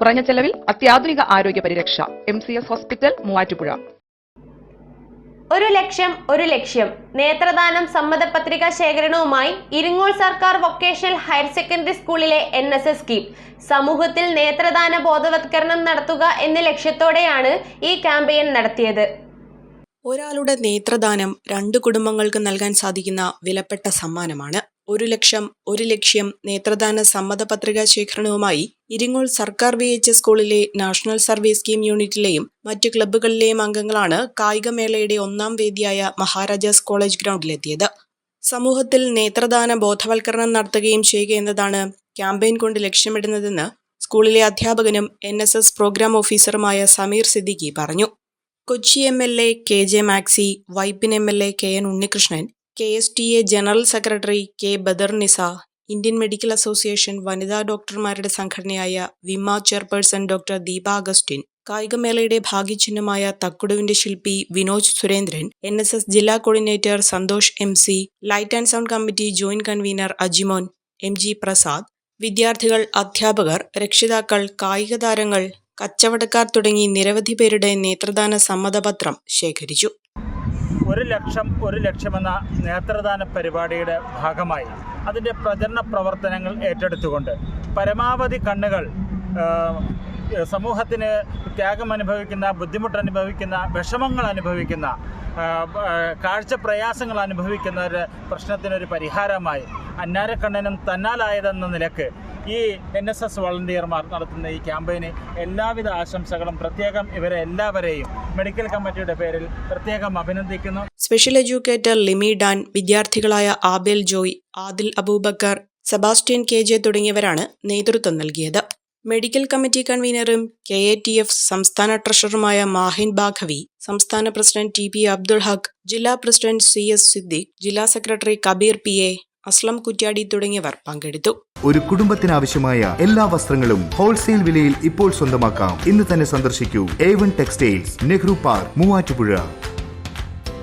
കുറഞ്ഞ ചെലവിൽ അത്യാധുനിക ആരോഗ്യ പരിരക്ഷ. M C S hospital Muvattupuzha. ഒരു ലക്ഷം ഒരു ലക്ഷ്യം. നേത്രദാനം സമ്മതപത്രിക ശേഖരണവുമായി ഇരിങ്ങോൾ സർക്കാർ വൊക്കേഷണൽ ഹയർ സെക്കൻഡറി സ്കൂളിലെ എൻ എസ് എസ് സ്കീം സമൂഹത്തിൽ നേത്രദാന ബോധവത്കരണം നടത്തുക എന്ന ലക്ഷ്യത്തോടെയാണ് ഈ ക്യാമ്പയിൻ നടത്തിയത്. ഒരാളുടെ നേത്രദാനം രണ്ട് കുടുംബങ്ങൾക്ക് നൽകാൻ സാധിക്കുന്ന വിലപ്പെട്ട സമ്മാനമാണ് ഒരു ലക്ഷം ഒരു ലക്ഷ്യം നേത്രദാന സമ്മതപത്രികാ ശേഖരണവുമായി ഇരിങ്ങോൾ സർക്കാർ വി എച്ച് സ്കൂളിലെ നാഷണൽ സർവീസ് സ്കീം യൂണിറ്റിലെയും മറ്റ് ക്ലബ്ബുകളിലെയും അംഗങ്ങളാണ് കായികമേളയുടെ ഒന്നാം വേദിയായ മഹാരാജാസ് കോളേജ് ഗ്രൗണ്ടിലെത്തിയത്. സമൂഹത്തിൽ നേത്രദാന ബോധവൽക്കരണം നടത്തുകയും ചെയ്യുക എന്നതാണ് ക്യാമ്പയിൻ കൊണ്ട് ലക്ഷ്യമിടുന്നതെന്ന് സ്കൂളിലെ അധ്യാപകനും എൻ എസ് എസ് പ്രോഗ്രാം ഓഫീസറുമായ സമീർ സിദ്ദിഖി പറഞ്ഞു. Kochi M L A K J Maxi Vypin M L A K N Unnikrishnan K S T A general secretary K Badar Nisa Indian medical association വനിതാ ഡോക്ടർമാരുടെ സംഘടനയായ വിമ chairperson doctor Deepa Augustine കായികമേളയുടെ ഭാഗ്യചിഹ്നമായ തക്കുടുവിന്റെ ശില്പി Vinoj Surendran N S S ജില്ലാ coordinator Santhosh M C light and sound committee joint convener Ajimon M G Prasad വിദ്യാർത്ഥികൾ അധ്യാപകർ രക്ഷിതാക്കൾ കായിക താരങ്ങൾ കച്ചവടക്കാർ തുടങ്ങി നിരവധി പേരുടെ നേത്രദാന സമ്മതപത്രം ശേഖരിച്ചു. ഒരു ലക്ഷം ഒരു ലക്ഷ്യമെന്ന നേത്രദാന പരിപാടിയുടെ ഭാഗമായി അതിന്റെ പ്രചരണ പ്രവർത്തനങ്ങൾ ഏറ്റെടുത്തുകൊണ്ട് പരമാവധി കണ്ണുകൾ സമൂഹത്തിന് ത്യാഗം അനുഭവിക്കുന്ന ബുദ്ധിമുട്ട് അനുഭവിക്കുന്ന വിഷമങ്ങൾ അനുഭവിക്കുന്ന കാഴ്ച പ്രയാസങ്ങൾ അനുഭവിക്കുന്ന ഒരു പ്രശ്നത്തിനൊരു പരിഹാരമായി അന്നാരക്കണ്ണനും തന്നാലായതെന്ന നിലയ്ക്ക് ഈ എൻ എസ് എസ് വളണ്ടിയർമാർ നടത്തുന്ന ഈ ക്യാമ്പയിന് എല്ലാവിധ ആശംസകളും പ്രത്യേകം ഇവരെ എല്ലാവരെയും മെഡിക്കൽ കമ്മിറ്റിയുടെ പേരിൽ പ്രത്യേകം അഭിനന്ദിക്കുന്നു. Special educator Limi Dan വിദ്യാർത്ഥികളായ Abel Joy Adil Aboobacker Sebastian K J തുടങ്ങിയവരാണ് നേതൃത്വം നൽകിയത്. മെഡിക്കൽ കമ്മിറ്റി കൺവീനറും കെ എ ടി എഫ് സംസ്ഥാന ട്രഷററുമായ മാഹിൻ ബാഘവി സംസ്ഥാന president T P Abdul Haque ജില്ലാ പ്രസിഡന്റ് സി എസ് സിദ്ദിഖ് ജില്ലാ secretary Kabeer P A Aslam Kuttiady തുടങ്ങിയവർ പങ്കെടുത്തു. ഒരു കുടുംബത്തിനാവശ്യമായ എല്ലാ വസ്ത്രങ്ങളും ഹോൾസെയിൽ വിലയിൽ ഇപ്പോൾ സ്വന്തമാക്കാം. ഇന്ന് തന്നെ സന്ദർശിക്കൂ. A one textiles Nehru park Muvattupuzha.